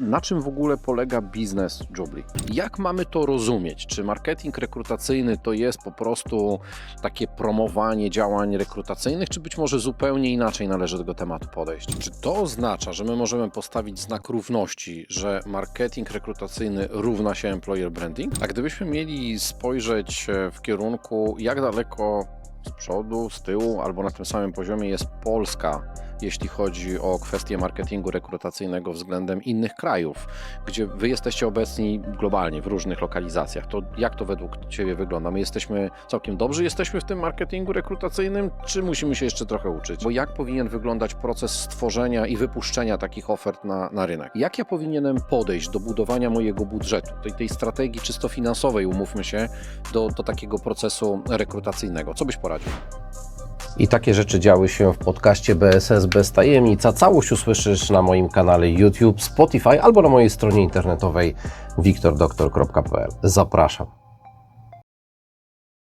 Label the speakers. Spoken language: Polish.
Speaker 1: Na czym w ogóle polega biznes Jobly? Jak mamy to rozumieć? Czy marketing rekrutacyjny to jest po prostu takie promowanie działań rekrutacyjnych, czy być może zupełnie inaczej należy do tego tematu podejść? Czy to oznacza, że my możemy postawić znak równości, że marketing rekrutacyjny równa się employer branding? A gdybyśmy mieli spojrzeć e, w kierunku, jak daleko z przodu, z tyłu albo na tym samym poziomie jest Polska, jeśli chodzi o kwestie marketingu rekrutacyjnego względem innych krajów, gdzie wy jesteście obecni globalnie w różnych lokalizacjach. To jak to według Ciebie wygląda? My jesteśmy całkiem dobrzy, jesteśmy w tym marketingu rekrutacyjnym, czy musimy się jeszcze trochę uczyć? Bo jak powinien wyglądać proces stworzenia i wypuszczenia takich ofert na, na rynek? Jak ja powinienem podejść do budowania mojego budżetu, tej, tej strategii czysto finansowej, umówmy się, do, do takiego procesu rekrutacyjnego? Co byś poradził?
Speaker 2: I takie rzeczy działy się w podcaście BSS bez tajemnica. Całość usłyszysz na moim kanale YouTube, Spotify albo na mojej stronie internetowej wiktordoktor.pl. Zapraszam.